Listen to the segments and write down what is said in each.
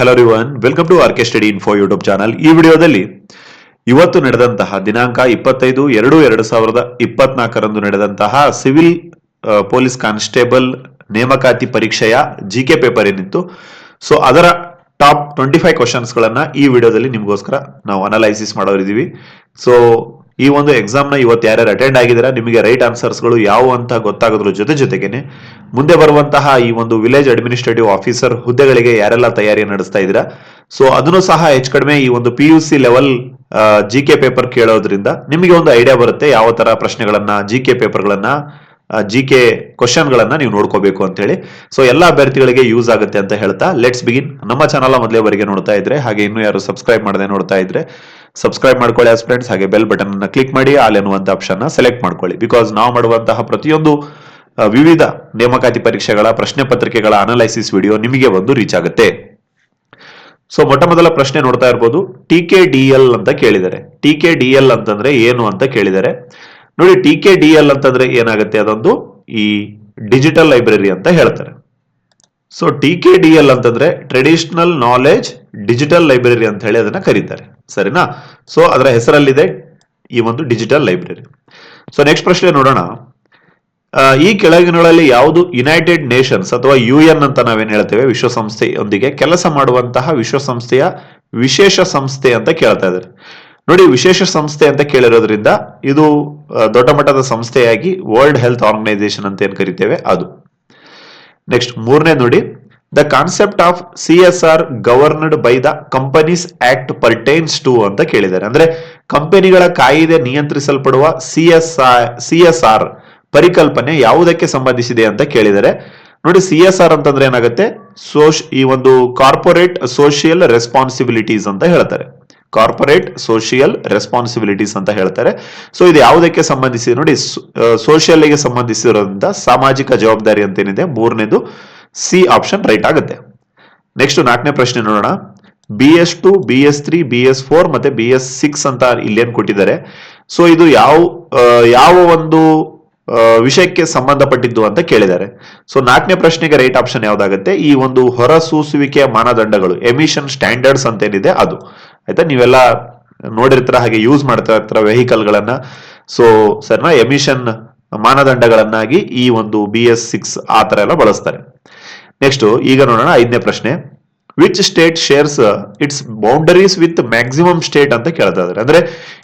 Hello everyone welcome to R K study info YouTube channel ಈ ವಿಡಿಯೋದಲ್ಲಿ ಇವತ್ತು ನಡೆದಂತಹ ದಿನಾಂಕ ಇಪ್ಪತ್ತೈದು ಎರಡು ಎರಡು ಸಾವಿರದ ಇಪ್ಪತ್ನಾಲ್ಕರಂದು ನಡೆದಂತಹ ಸಿವಿಲ್ ಪೊಲೀಸ್ ಕಾನ್ಸ್ಟೇಬಲ್ ನೇಮಕಾತಿ ಪರೀಕ್ಷೆಯ ಜಿ ಕೆ ಪೇಪರ್ ಏನಿತ್ತು. ಸೊ ಅದರ ಟಾಪ್ ಟ್ವೆಂಟಿ ಫೈವ್ ಕ್ವಶನ್ಸ್ಗಳನ್ನ ಈ ವಿಡಿಯೋದಲ್ಲಿ ನಿಮಗೋಸ್ಕರ ನಾವು ಅನಲೈಸಿಸ್ ಮಾಡೋರಿದ್ದೀವಿ. ಸೊ ಈ ಒಂದು ಎಕ್ಸಾಮ್ನ ಇವತ್ತು ಯಾರ್ಯಾರು ಅಟೆಂಡ್ ಆಗಿದ್ದೀರಾ, ನಿಮಗೆ ರೈಟ್ ಆನ್ಸರ್ಸ್ಗಳು ಯಾವ ಅಂತ ಗೊತ್ತಾಗೋದ್ರ ಜೊತೆ ಜೊತೆಗೇನೆ, ಮುಂದೆ ಬರುವಂತಹ ಈ ಒಂದು ವಿಲೇಜ್ ಅಡ್ಮಿನಿಸ್ಟ್ರೇಟಿವ್ ಆಫೀಸರ್ ಹುದ್ದೆಗಳಿಗೆ ಯಾರೆಲ್ಲ ತಯಾರಿ ನಡೆಸ್ತಾ ಇದ್ದೀರಾ ಸೊ ಅದನ್ನು ಸಹ ಹೆಚ್ಚು ಕಡಿಮೆ ಈ ಒಂದು P U C level G K paper ಕೇಳೋದ್ರಿಂದ ನಿಮಗೆ ಒಂದು ಐಡಿಯಾ ಬರುತ್ತೆ ಯಾವ ತರ ಪ್ರಶ್ನೆಗಳನ್ನ ಜಿ ಕೆ ಪೇಪರ್ಗಳನ್ನ ಜಿ ಕೆ ಕ್ವಶನ್ಗಳನ್ನ ನೀವು ನೋಡ್ಕೋಬೇಕು ಅಂತ ಹೇಳಿ ಸೊ ಎಲ್ಲ ಅಭ್ಯರ್ಥಿಗಳಿಗೆ ಯೂಸ್ ಆಗುತ್ತೆ ಅಂತ ಹೇಳ್ತಾ ಲೆಟ್ಸ್ ಬಿಗಿನ್ ನಮ್ಮ ಚಾನಲ್ ಮೊದಲೇವರೆಗೆ ನೋಡ್ತಾ ಇದ್ರೆ, ಹಾಗೆ ಇನ್ನೂ ಯಾರು ಸಬ್ಸ್ಕ್ರೈಬ್ ಮಾಡದೆ ನೋಡ್ತಾ ಇದ್ರೆ ಸಬ್ಸ್ಕ್ರೈಬ್ ಮಾಡ್ಕೊಳ್ಳಿ ಆಸ್ ಫ್ರೆಂಡ್ಸ್ ಹಾಗೆ ಬೆಲ್ ಬಟನ್ ಅನ್ನ ಕ್ಲಿಕ್ ಮಾಡಿ ಆಲ್ ಎನ್ನುವಂತ ಆಪ್ಷನ್ ಸೆಲೆಕ್ಟ್ ಮಾಡ್ಕೊಳ್ಳಿ. ಬಿಕಾಸ್ ನಾವು ಮಾಡುವಂತಹ ಪ್ರತಿಯೊಂದು ವಿವಿಧ ನೇಮಕಾತಿ ಪರೀಕ್ಷೆಗಳ, ಪ್ರಶ್ನೆ ಪತ್ರಿಕೆಗಳ ಅನಲೈಸಿಸ್ ವಿಡಿಯೋ ನಿಮಗೆ ಒಂದು ರೀಚ್ ಆಗುತ್ತೆ. ಸೊ ಮೊಟ್ಟ ಮೊದಲ ಪ್ರಶ್ನೆ ನೋಡ್ತಾ ಇರ್ಬೋದು ಟಿ ಕೆ ಡಿ ಎಲ್ ಅಂತ ಕೇಳಿದ್ದಾರೆ. ಟಿ ಕೆ ಡಿ ಎಲ್ ಅಂತಂದ್ರೆ ಏನು ಅಂತ ಕೇಳಿದ್ದಾರೆ? ನೋಡಿ, ಟಿ ಕೆ ಡಿ ಎಲ್ ಅಂತಂದ್ರೆ ಏನಾಗುತ್ತೆ? ಅದೊಂದು ಈ ಡಿಜಿಟಲ್ ಲೈಬ್ರರಿ ಅಂತ ಹೇಳ್ತಾರೆ. So T K D L ಅಂತಂದ್ರೆ ಟ್ರೆಡಿಷನಲ್ ನಾಲೆಜ್ ಡಿಜಿಟಲ್ ಲೈಬ್ರರಿ ಅಂತ ಹೇಳಿ ಅದನ್ನ ಕರೀತಾರೆ. ಸರಿನಾ? ಸೊ ಅದರ ಹೆಸರಲ್ಲಿದೆ ಈ ಒಂದು ಡಿಜಿಟಲ್ ಲೈಬ್ರರಿ ಸೊ ನೆಕ್ಸ್ಟ್ ಪ್ರಶ್ನೆ ನೋಡೋಣ. ಈ ಕೆಳಗಿನಗಳಲ್ಲಿ ಯಾವುದು ಯುನೈಟೆಡ್ ನೇಷನ್ಸ್ ಅಥವಾ ಯು ಎನ್ ಅಂತ ನಾವೇನು ಹೇಳ್ತೇವೆ? ವಿಶ್ವಸಂಸ್ಥೆಯೊಂದಿಗೆ ಕೆಲಸ ಮಾಡುವಂತಹ ವಿಶ್ವಸಂಸ್ಥೆಯ ವಿಶೇಷ ಸಂಸ್ಥೆ ಅಂತ ಕೇಳ್ತಾ ಇದ್ದಾರೆ. ನೋಡಿ, ವಿಶೇಷ ಸಂಸ್ಥೆ ಅಂತ ಕೇಳಿರೋದ್ರಿಂದ ಇದು ದೊಡ್ಡ ಮಟ್ಟದ ಸಂಸ್ಥೆಯಾಗಿ ವರ್ಲ್ಡ್ ಹೆಲ್ತ್ ಆರ್ಗನೈಸೇಷನ್ ಅಂತ ಏನ್ ಕರಿತೇವೆ? ಅದು. ನೆಕ್ಸ್ಟ್ ಮೂರನೇ ನೋಡಿ. The concept of C S R governed by the companies act pertains to ಅಂತ ಕೇಳಿದ್ದಾರೆ. ಅಂದ್ರೆ, ಕಂಪನಿಗಳ ಕಾಯಿದೆ ನಿಯಂತ್ರಿಸಲ್ಪಡುವ C S C S R ಪರಿಕಲ್ಪನೆ ಯಾವುದಕ್ಕೆ ಸಂಬಂಧಿಸಿದೆ ಅಂತ ಕೇಳಿದ್ದಾರೆ. ನೋಡಿ ಸಿ ಎಸ್ ಆರ್ ಅಂತಂದ್ರೆ ಏನಾಗುತ್ತೆ? ಸೋಶ್ ಈ ಒಂದು ಕಾರ್ಪೊರೇಟ್ ಸೋಷಿಯಲ್ ರೆಸ್ಪಾನ್ಸಿಬಿಲಿಟೀಸ್ ಅಂತ ಹೇಳ್ತಾರೆ. ಕಾರ್ಪೊರೇಟ್ ಸೋಷಿಯಲ್ ರೆಸ್ಪಾನ್ಸಿಬಿಲಿಟೀಸ್ ಅಂತ ಹೇಳ್ತಾರೆ. ಸೊ ಇದು ಯಾವುದಕ್ಕೆ ಸಂಬಂಧಿಸಿದೆ ನೋಡಿ ಸೋಷಿಯಲ್ಗೆ ಸಂಬಂಧಿಸಿರೋದ್ರಿಂದ ಸಾಮಾಜಿಕ ಜವಾಬ್ದಾರಿ ಅಂತೇನಿದೆ, ಮೂರನೇದು ಸಿ ಆಪ್ಷನ್ ರೈಟ್ ಆಗುತ್ತೆ. ನೆಕ್ಸ್ಟ್ ನಾಲ್ಕನೇ ಪ್ರಶ್ನೆ ನೋಡೋಣ. B S two B S three B S four ಮತ್ತೆ ಬಿ ಎಸ್ ಸಿಕ್ಸ್ ಅಂತ ಏನು ಕೊಟ್ಟಿದ್ದಾರೆ. ಸೊ ಇದು ಯಾವ ಯಾವ ಒಂದು ವಿಷಯಕ್ಕೆ ಸಂಬಂಧಪಟ್ಟಿದ್ದು ಅಂತ ಕೇಳಿದ್ದಾರೆ. ಸೊ ನಾಲ್ಕನೇ ಪ್ರಶ್ನೆಗೆ ರೈಟ್ ಆಪ್ಷನ್ ಯಾವ್ದಾಗುತ್ತೆ? ಈ ಒಂದು ಹೊರಸೂಸುವಿಕೆಯ ಮಾನದಂಡಗಳು ಎಮಿಷನ್ ಸ್ಟ್ಯಾಂಡರ್ಡ್ಸ್ ಅಂತ ಏನಿದೆ ಅದು. ಆಯ್ತಾ? ನೀವೆಲ್ಲ ನೋಡಿರ್ತೀರ ಹಾಗೆ ಯೂಸ್ ಮಾಡ್ತಾ ಇರ್ತೀರ ವೆಹಿಕಲ್ ಗಳನ್ನ ಸೊ ಸರ್ನ ಎಮಿಷನ್ ಮಾನದಂಡಗಳನ್ನಾಗಿ ಈ ಒಂದು ಬಿ ಎಸ್ ಸಿಕ್ಸ್ ಆ ತರ ಎಲ್ಲ ಬಳಸ್ತಾರೆ. ನೆಕ್ಸ್ಟ್ ಈಗ ನೋಡೋಣ ಐದನೇ ಪ್ರಶ್ನೆ. Which state shares its boundaries with maximum state ಅಂತ ಕೇಳ್ತಾ ಇದ್ದಾರೆ. ಅಂದ್ರೆ,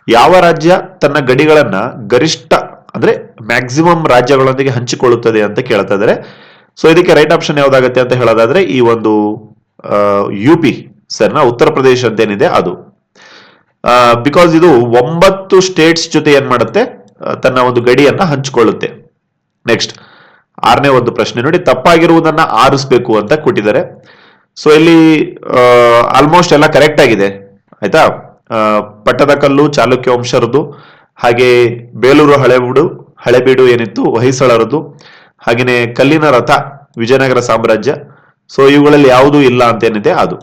ಯಾವ ರಾಜ್ಯ ತನ್ನ ಗಡಿಗಳನ್ನ ಗರಿಷ್ಠ, ಅಂದ್ರೆ ಮ್ಯಾಕ್ಸಿಮಮ್ ರಾಜ್ಯಗಳೊಂದಿಗೆ ಹಂಚಿಕೊಳ್ಳುತ್ತದೆ ಅಂತ ಕೇಳ್ತಾ ಇದ್ದಾರೆ. ಸೊ ಇದಕ್ಕೆ ರೈಟ್ ಆಪ್ಷನ್ ಯಾವ್ದಾಗುತ್ತೆ ಅಂತ ಹೇಳೋದಾದ್ರೆ, ಈ ಒಂದು ಯು ಪಿ ಸರ್ನ ಉತ್ತರ ಪ್ರದೇಶ ಅಂತ ಏನಿದೆ ಅದು ಬಿಕಾಸ್ ಇದು ಒಂಬತ್ತು ಸ್ಟೇಟ್ಸ್ ಜೊತೆ ಏನ್ ಮಾಡುತ್ತೆ? ತನ್ನ ಒಂದು ಗಡಿಯನ್ನ ಹಂಚಿಕೊಳ್ಳುತ್ತೆ. ನೆಕ್ಸ್ಟ್ ಆರನೇ ಒಂದು ಪ್ರಶ್ನೆ ನೋಡಿ, ತಪ್ಪಾಗಿರುವುದನ್ನ ಆರಿಸ್ಬೇಕು ಅಂತ ಕೊಟ್ಟಿದ್ದಾರೆ. ಸೊ ಇಲ್ಲಿ ಆಲ್ಮೋಸ್ಟ್ ಎಲ್ಲ ಕರೆಕ್ಟ್ ಆಗಿದೆ. ಆಯ್ತಾ? ಪಟ್ಟದಕಲ್ಲು ಚಾಲುಕ್ಯ ವಂಶರದು, ಹಾಗೆ ಬೇಲೂರು ಹಳೆಬೀಡು ಹಳೆಬೀಡು ಏನಿತ್ತು, ಹೊಯ್ಸಳರದು ಹಾಗೆಯೇ ಕಲ್ಲಿನ ರಥ, ವಿಜಯನಗರ ಸಾಮ್ರಾಜ್ಯ. ಸೊ ಇವುಗಳಲ್ಲಿ ಯಾವುದೂ ಇಲ್ಲ ಅಂತ ಏನಿದೆ ಅದು.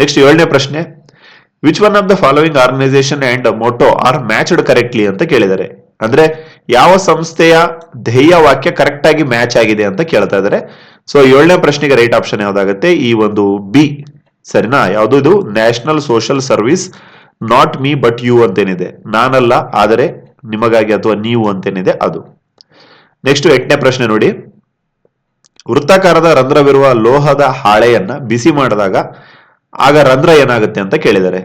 ನೆಕ್ಸ್ಟ್ ಏಳನೇ ಪ್ರಶ್ನೆ. Which one of the following organisation and motto are matched correctly ಅಂತ ಕೇಳಿದ್ದಾರೆ. ಅಂದ್ರೆ ಯಾವ ಸಂಸ್ಥೆಯ ಧ್ಯೇಯ ವಾಕ್ಯ ಕರೆಕ್ಟ್ ಆಗಿ ಮ್ಯಾಚ್ ಆಗಿದೆ ಅಂತ ಕೇಳ್ತಾ ಇದ್ದಾರೆ. ಸೊ ಏಳನೇ ಪ್ರಶ್ನೆಗೆ ರೈಟ್ ಆಪ್ಷನ್ ಯಾವ್ದಾಗುತ್ತೆ? ಈ ಒಂದು ಬಿ ಸರಿನಾ? ಯಾವುದು ಇದು? National social service not me but you ಅಂತೇನಿದೆ. ನಾನಲ್ಲ, ಆದರೆ ನಿಮಗಾಗಿ ಅಥವಾ ನೀವು ಅಂತೇನಿದೆ ಅದು. ನೆಕ್ಸ್ಟ್ ಎಂಟನೇ ಪ್ರಶ್ನೆ ನೋಡಿ. ವೃತ್ತಾಕಾರದ ರಂಧ್ರವಿರುವ ಲೋಹದ ಹಾಳೆಯನ್ನ ಬಿಸಿ ಮಾಡಿದಾಗ ಆಗ ರಂಧ್ರ ಏನಾಗುತ್ತೆ ಅಂತ ಕೇಳಿದ್ದಾರೆ.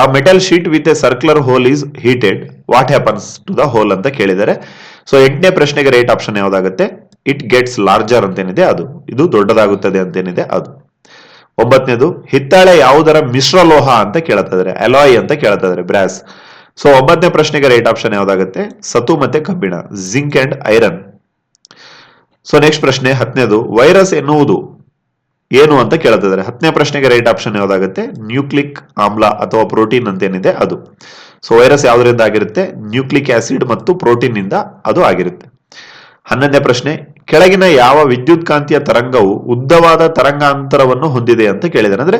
A metal sheet with a circular hole is heated what happens to the hole ಅಂತ ಕೇಳಿದ್ದಾರೆ. ಸೊ ಎಂಟನೇ ಪ್ರಶ್ನೆಗೆ ರೈಟ್ ಆಪ್ಷನ್ ಯಾವ್ದಾಗುತ್ತೆ? ಇಟ್ ಗೆಟ್ಸ್ ಲಾರ್ಜರ್ ಅಂತೇನಿದೆ ಅದು. ಇದು ದೊಡ್ಡದಾಗುತ್ತದೆ ಅಂತೇನಿದೆ ಅದು. ಒಂಬತ್ತನೇದು, ಹಿತ್ತಾಳೆ ಯಾವುದರ ಮಿಶ್ರ ಲೋಹ ಅಂತ ಕೇಳ್ತಾ ಅಲಾಯ್ ಅಂತ ಕೇಳ್ತಾ ಬ್ರಾಸ್ ಸೊ ಒಂಬತ್ತನೇ ಪ್ರಶ್ನೆಗೆ ರೈಟ್ ಆಪ್ಷನ್ ಯಾವ್ದಾಗುತ್ತೆ? ಸತು ಮತ್ತೆ ಕಬ್ಬಿಣ. Zinc and iron so next ಪ್ರಶ್ನೆ ಹತ್ತನೇದು ವೈರಸ್ ಎನ್ನುವುದು ಏನು ಅಂತ ಕೇಳ್ತಿದ್ದಾರೆ. ಹತ್ತನೇ ಪ್ರಶ್ನೆಗೆ ರೈಟ್ ಆಪ್ಷನ್ ಯಾವುದಾಗುತ್ತೆ? ನ್ಯೂಕ್ಲಿಕ್ ಆಮ್ಲ ಅಥವಾ ಪ್ರೋಟೀನ್ ಅಂತ ಏನಿದೆ ಅದು. ಸೊ ವೈರಸ್ ಯಾವುದರಿಂದ ಆಗಿರುತ್ತೆ? ನ್ಯೂಕ್ಲಿಕ್ ಆಸಿಡ್ ಮತ್ತು ಪ್ರೋಟೀನ್ ಇಂದ ಅದು ಆಗಿರುತ್ತೆ. ಹನ್ನೊಂದನೇ ಪ್ರಶ್ನೆ, ಕೆಳಗಿನ ಯಾವ ವಿದ್ಯುತ್ ಕಾಂತೀಯ ತರಂಗವು ಉದ್ದವಾದ ತರಂಗಾಂತರವನ್ನು ಹೊಂದಿದೆ ಅಂತ ಕೇಳಿದ್ದಾರೆ. ಅಂದ್ರೆ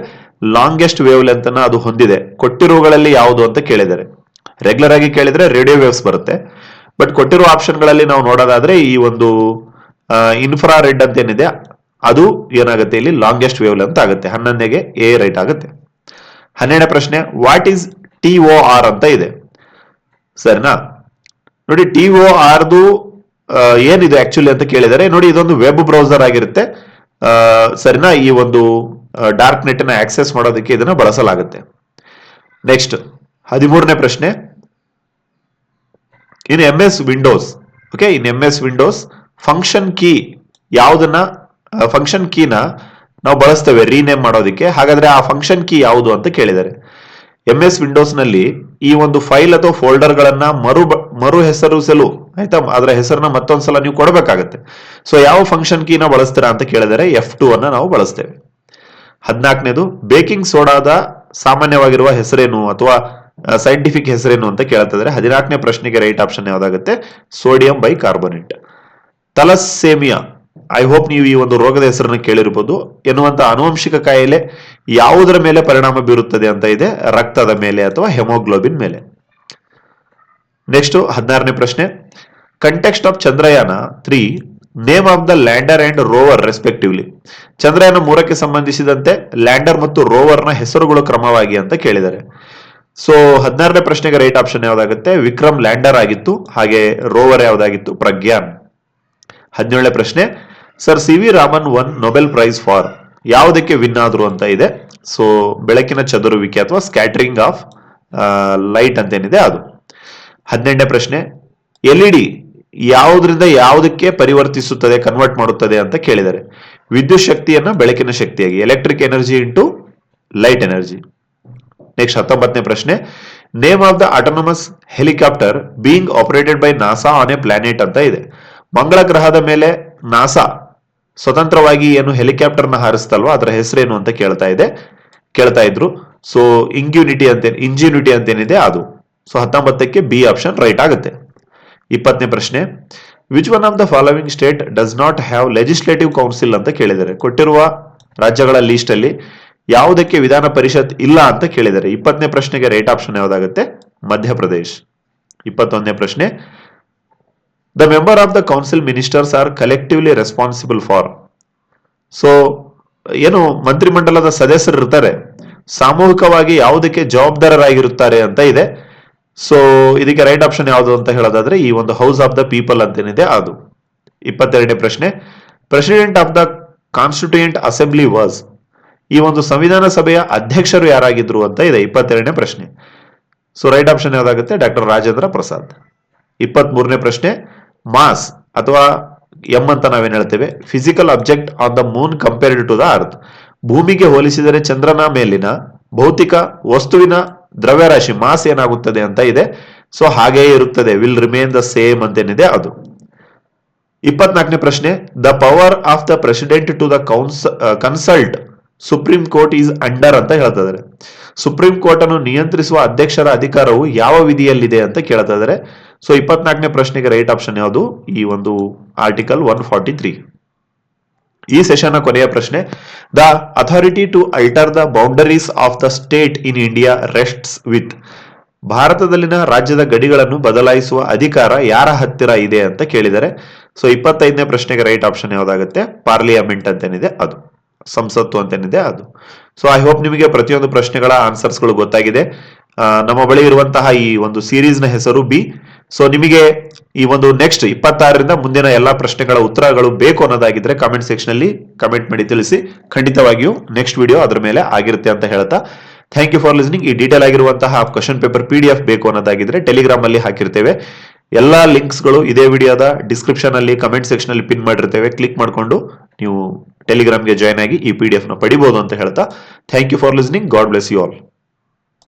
ಲಾಂಗೆಸ್ಟ್ ವೇವ್ ಲೆಂತ್ ಅನ್ನ ಅದು ಹೊಂದಿದೆ. ಕೊಟ್ಟಿರುವುಗಳಲ್ಲಿ ಯಾವುದು ಅಂತ ಕೇಳಿದ್ದಾರೆ. ರೆಗ್ಯುಲರ್ ಆಗಿ ಕೇಳಿದ್ರೆ ರೇಡಿಯೋ ವೇವ್ಸ್ ಬರುತ್ತೆ. ಬಟ್ ಕೊಟ್ಟಿರುವ ಆಪ್ಷನ್ಗಳಲ್ಲಿ ನಾವು ನೋಡೋದಾದ್ರೆ ಈ ಒಂದು ಇನ್ಫ್ರಾ ರೆಡ್ ಅಂತ ಏನಿದೆ ಅದು ಏನಾಗುತ್ತೆ ಇಲ್ಲಿ ಲಾಂಗೆಸ್ಟ್ ವೇವ್ ಲೆಂತ್ ಆಗುತ್ತೆ. ಹನ್ನೊಂದನೆಗೆ ಎ ರೈಟ್ ಆಗುತ್ತೆ. ಹನ್ನೆರಡನೇ ಪ್ರಶ್ನೆ what is T O R ಅಂತ ಇದೆ. ಸರಿನಾ, ನೋಡಿ ಟಿ ಒ ಆರ್ದು ಏನಿದೆ ಆಕ್ಚುಲಿ ಅಂತ ಕೇಳಿದರೆ, ನೋಡಿ ಇದೊಂದು ವೆಬ್ ಬ್ರೌಸರ್ ಆಗಿರುತ್ತೆ. ಸರಿನಾ, ಈ ಒಂದು ಡಾರ್ಕ್ ನೆಟ್ನ ಆಕ್ಸೆಸ್ ಮಾಡೋದಕ್ಕೆ ಇದನ್ನ ಬಳಸಲಾಗುತ್ತೆ. ನೆಕ್ಸ್ಟ್ ಹದಿಮೂರನೇ ಪ್ರಶ್ನೆ. In M S Windows okay in M S Windows function key ಯಾವುದನ್ನ ಫಂಕ್ಷನ್ ಕೀನ ನಾವು ಬಳಸ್ತೇವೆ ರೀನೇಮ್ ಮಾಡೋದಕ್ಕೆ. ಹಾಗಾದ್ರೆ ಆ ಫಂಕ್ಷನ್ ಕೀ ಯಾವುದು ಅಂತ ಕೇಳಿದ್ದಾರೆ ಎಂ ಎಸ್ ವಿಂಡೋಸ್ನಲ್ಲಿ ಈ ಒಂದು ಫೈಲ್ ಅಥವಾ ಫೋಲ್ಡರ್ ಗಳನ್ನ ಮರು ಮರು ಹೆಸರಿಸಲು, ಆಯ್ತಾ? ಅದರ ಹೆಸರನ್ನ ಮತ್ತೊಂದ್ಸಲ ನೀವು ಕೊಡಬೇಕಾಗತ್ತೆ. ಸೊ ಯಾವ ಫಂಕ್ಷನ್ ಕೀನ ಬಳಸ್ತೀರಾ ಅಂತ ಕೇಳಿದರೆ ಎಫ್ ಟು ಅನ್ನ ನಾವು ಬಳಸ್ತೇವೆ. ಹದಿನಾಲ್ಕನೇದು ಬೇಕಿಂಗ್ ಸೋಡಾದ ಸಾಮಾನ್ಯವಾಗಿರುವ ಹೆಸರೇನು ಅಥವಾ ಸೈಂಟಿಫಿಕ್ ಹೆಸರೇನು ಅಂತ ಕೇಳ್ತಿದ್ರೆ ಹದಿನಾಲ್ಕನೇ ಪ್ರಶ್ನೆಗೆ right option ಯಾವ್ದಾಗುತ್ತೆ? Sodium bicarbonate thalassaemia. I hope ನೀವು ಈ ಒಂದು ರೋಗದ ಹೆಸರನ್ನು ಕೇಳಿರ್ಬೋದು. ಎನ್ನುವಂತ ಆನುವಂಶಿಕ ಕಾಯಿಲೆ ಯಾವುದರ ಮೇಲೆ ಪರಿಣಾಮ ಬೀರುತ್ತದೆ ಅಂತ ಇದೆ? ರಕ್ತದ ಮೇಲೆ ಅಥವಾ ಹೆಮೋಗ್ಲೋಬಿನ್ ಮೇಲೆ. ನೆಕ್ಸ್ಟ್ ಹದಿನಾರನೇ ಪ್ರಶ್ನೆ. Context of Chandrayaan three name of the lander and rover respectively Chandrayaan ಮೂರಕ್ಕೆ ಸಂಬಂಧಿಸಿದಂತೆ ಲ್ಯಾಂಡರ್ ಮತ್ತು ರೋವರ್ನ ಹೆಸರುಗಳು ಕ್ರಮವಾಗಿ ಅಂತ ಕೇಳಿದ್ದಾರೆ. ಸೊ ಹದಿನಾರನೇ ಪ್ರಶ್ನೆಗೆ ರೈಟ್ ಆಪ್ಷನ್ ಯಾವ್ದಾಗುತ್ತೆ? ವಿಕ್ರಮ್ ಲ್ಯಾಂಡರ್ ಆಗಿತ್ತು. ಹಾಗೆ ರೋವರ್ ಯಾವ್ದಾಗಿತ್ತು? ಪ್ರಜ್ಞಾನ್ ಹದಿನೇಳನೇ ಪ್ರಶ್ನೆ. Sir C V Raman won Nobel prize for ಯಾವುದಕ್ಕೆ ವಿನ್ ಆದ್ರು ಅಂತ ಇದೆ. ಸೊ ಬೆಳಕಿನ ಚದುರುವಿಕೆ ಅಥವಾ ಸ್ಕ್ಯಾಟರಿಂಗ್ ಆಫ್ ಲೈಟ್ ಅಂತ ಏನಿದೆ ಅದು. ಹದಿನೆಂಟನೇ ಪ್ರಶ್ನೆ ಎಲ್ ಇ ಡಿ ಯಾವುದರಿಂದ ಯಾವುದಕ್ಕೆ ಪರಿವರ್ತಿಸುತ್ತದೆ ಕನ್ವರ್ಟ್ ಮಾಡುತ್ತದೆ ಅಂತ ಕೇಳಿದ್ದಾರೆ ವಿದ್ಯುತ್ ಶಕ್ತಿಯನ್ನ ಬೆಳಕಿನ ಶಕ್ತಿಯಾಗಿ electric energy into light energy next ಹತ್ತೊಂಬತ್ತನೇ ಪ್ರಶ್ನೆ name of the autonomous helicopter being operated by NASA on a planet ಅಂತ ಇದೆ. ಮಂಗಳ ಗ್ರಹದ ಮೇಲೆ ನಾಸಾ ಸ್ವತಂತ್ರವಾಗಿ ಏನು ಹೆಲಿಕಾಪ್ಟರ್ನ ಹಾರಿಸ್ತಲ್ವಾ? ಅದರ ಹೆಸರೇನು ಅಂತ ಕೇಳ್ತಾ ಇದೆ. ಕೇಳ್ತಾ ಇದ್ರು. ಸೊ ಇಂಗ್ಯೂನಿಟಿ ಅಂತ ಇಂಜ್ಯೂನಿಟಿ ಅಂತ ಏನಿದೆ? ಅದು. ಸೊ ಹತ್ತೊಂಬತ್ತಕ್ಕೆ ಬಿ ಆಪ್ಷನ್ ರೈಟ್ ಆಗುತ್ತೆ. ಇಪ್ಪತ್ತನೇ ಪ್ರಶ್ನೆ. Which one of the following state does not have legislative council ಅಂತ ಕೇಳಿದ್ದಾರೆ. ಕೊಟ್ಟಿರುವ ರಾಜ್ಯಗಳ ಲಿಸ್ಟ್ ಅಲ್ಲಿ ಯಾವುದಕ್ಕೆ ವಿಧಾನ ಪರಿಷತ್ ಇಲ್ಲ ಅಂತ ಕೇಳಿದ್ದಾರೆ. ಇಪ್ಪತ್ತನೇ ಪ್ರಶ್ನೆಗೆ ರೈಟ್ ಆಪ್ಷನ್ ಯಾವ್ದಾಗುತ್ತೆ? ಮಧ್ಯಪ್ರದೇಶ್. ಇಪ್ಪತ್ತೊಂದನೇ ಪ್ರಶ್ನೆ. The member of the council ministers are collectively responsible for. So ಏನು ಮಂತ್ರಿಮಂಡಲದ ಸದಸ್ಯರು ಇರ್ತಾರೆ, ಸಾಮೂಹಿಕವಾಗಿ ಯಾವುದಕ್ಕೆ ಜವಾಬ್ದಾರರಾಗಿರುತ್ತಾರೆ ಅಂತ ಇದೆ. ಸೊ ಇದಕ್ಕೆ ರೈಟ್ ಆಪ್ಷನ್ ಯಾವುದು ಅಂತ ಹೇಳೋದಾದ್ರೆ, ಈ ಒಂದು ಹೌಸ್ ಆಫ್ ದ ಪೀಪಲ್ ಅಂತೇನಿದೆ ಅದು. ಇಪ್ಪತ್ತೆರಡನೇ ಪ್ರಶ್ನೆ. President of the constituent assembly was ಈ ಒಂದು ಸಂವಿಧಾನ ಸಭೆಯ ಅಧ್ಯಕ್ಷರು ಯಾರಾಗಿದ್ರು ಅಂತ ಇದೆ, ಇಪ್ಪತ್ತೆರಡನೇ ಪ್ರಶ್ನೆ. ಸೊ ರೈಟ್ ಆಪ್ಷನ್ ಯಾವುದಾಗುತ್ತೆ? ಡಾಕ್ಟರ್ ರಾಜೇಂದ್ರ ಪ್ರಸಾದ್. ಇಪ್ಪತ್ತ್ ಮೂರನೇ ಪ್ರಶ್ನೆ. ಮಾಸ್ ಅಥವಾ ಎಂ ಅಂತ ನಾವೇನ್ ಹೇಳ್ತೇವೆ? Physical object on the moon compared to the earth ಭೂಮಿಗೆ ಹೋಲಿಸಿದರೆ ಚಂದ್ರನ ಮೇಲಿನ ಭೌತಿಕ ವಸ್ತುವಿನ ದ್ರವ್ಯರಾಶಿ ಮಾಸ್ ಏನಾಗುತ್ತದೆ ಅಂತ ಇದೆ. ಸೊ ಹಾಗೆಯೇ ಇರುತ್ತದೆ. ವಿಲ್ ರಿಮೇನ್ ದ ಸೇಮ್ ಅಂತೇನಿದೆ ಅದು. ಇಪ್ಪತ್ನಾಲ್ಕನೇ ಪ್ರಶ್ನೆ the power of the president to the ಕೌನ್ಸ್ consult supreme court is under ಅಂತ ಹೇಳ್ತಾ ಇದಾರೆ ಸುಪ್ರೀಂ ಕೋರ್ಟ್ ಅನ್ನು ನಿಯಂತ್ರಿಸುವ ಅಧ್ಯಕ್ಷರ ಅಧಿಕಾರವು ಯಾವ ವಿಧಿಯಲ್ಲಿದೆ ಅಂತ ಕೇಳ್ತಾ ಇದಾರೆ ಸೊ ಇಪ್ಪತ್ನಾಲ್ಕನೇ ಪ್ರಶ್ನೆಗೆ ರೈಟ್ ಆಪ್ಷನ್ ಯಾವುದು? ಈ ಒಂದು ಆರ್ಟಿಕಲ್ ಒನ್ ಫಾರ್ಟಿ ತ್ರೀ ಈ ಸೆಷನ್ ಕೊನೆಯ ಪ್ರಶ್ನೆ the authority to alter the boundaries of the state in India rests with ಭಾರತದಲ್ಲಿನ ರಾಜ್ಯದ ಗಡಿಗಳನ್ನು ಬದಲಾಯಿಸುವ ಅಧಿಕಾರ ಯಾರ ಹತ್ತಿರ ಇದೆ ಅಂತ ಕೇಳಿದರೆ? ಸೊ ಇಪ್ಪತ್ತೈದನೇ ಪ್ರಶ್ನೆಗೆ ರೈಟ್ ಆಪ್ಷನ್ ಯಾವುದಾಗುತ್ತೆ? ಪಾರ್ಲಿಯಾಮೆಂಟ್ ಅಂತೇನಿದೆ ಅದು. ಸಂಸತ್ತು ಅಂತೇನಿದೆ ಅದು. ಸೊ ಐ ಹೋಪ್ ನಿಮಗೆ ಪ್ರತಿಯೊಂದು ಪ್ರಶ್ನೆಗಳ ಆನ್ಸರ್ಸ್ಗಳು ಗೊತ್ತಾಗಿದೆ. ನಮ್ಮ ಬಳಿ ಇರುವಂತಹ ಈ ಒಂದು ಸೀರೀಸ್ನ ಹೆಸರು ಬಿ. ಸೊ ನಿಮಗೆ ಈ ಒಂದು ನೆಕ್ಸ್ಟ್ ಇಪ್ಪತ್ತಾರರಿಂದ ಮುಂದಿನ ಎಲ್ಲಾ ಪ್ರಶ್ನೆಗಳ ಉತ್ತರಗಳು ಬೇಕು ಅನ್ನೋದಾಗಿದ್ರೆ ಕಾಮೆಂಟ್ ಸೆಕ್ಷನ್ ಅಲ್ಲಿ ಕಮೆಂಟ್ ಮಾಡಿ ತಿಳಿಸಿ. ಖಂಡಿತವಾಗಿಯೂ ನೆಕ್ಸ್ಟ್ ವಿಡಿಯೋ ಅದರ ಮೇಲೆ ಆಗಿರುತ್ತೆ ಅಂತ ಹೇಳ್ತಾ. ಥ್ಯಾಂಕ್ ಯು ಫಾರ್ ಲಿಸ್ನಿಂಗ್ ಈ ಡೀಟೇಲ್ ಆಗಿರುವಂತಹ question paper P D F ಬೇಕು ಅನ್ನೋದಾಗಿದ್ರೆ ಟೆಲಿಗ್ರಾಮ್ ಅಲ್ಲಿ ಹಾಕಿರ್ತೇವೆ. ಎಲ್ಲಾ ಲಿಂಕ್ಸ್ಗಳು ಇದೇ ವಿಡಿಯೋದ ಡಿಸ್ಕ್ರಿಪ್ಷನ್ ಅಲ್ಲಿ ಕಮೆಂಟ್ ಸೆಕ್ಷನ್ ಅಲ್ಲಿ ಪಿನ್ ಮಾಡಿರ್ತೇವೆ. ಕ್ಲಿಕ್ ಮಾಡಿಕೊಂಡು ನೀವು ಟೆಲಿಗ್ರಾಮ್ಗೆ ಜಾಯ್ನ್ ಆಗಿ ಈ ಪಿ ಡಿ ಎಫ್ನ ಪಡಿಬಹುದು ಅಂತ ಹೇಳ್ತಾ. Thank you for listening God bless you all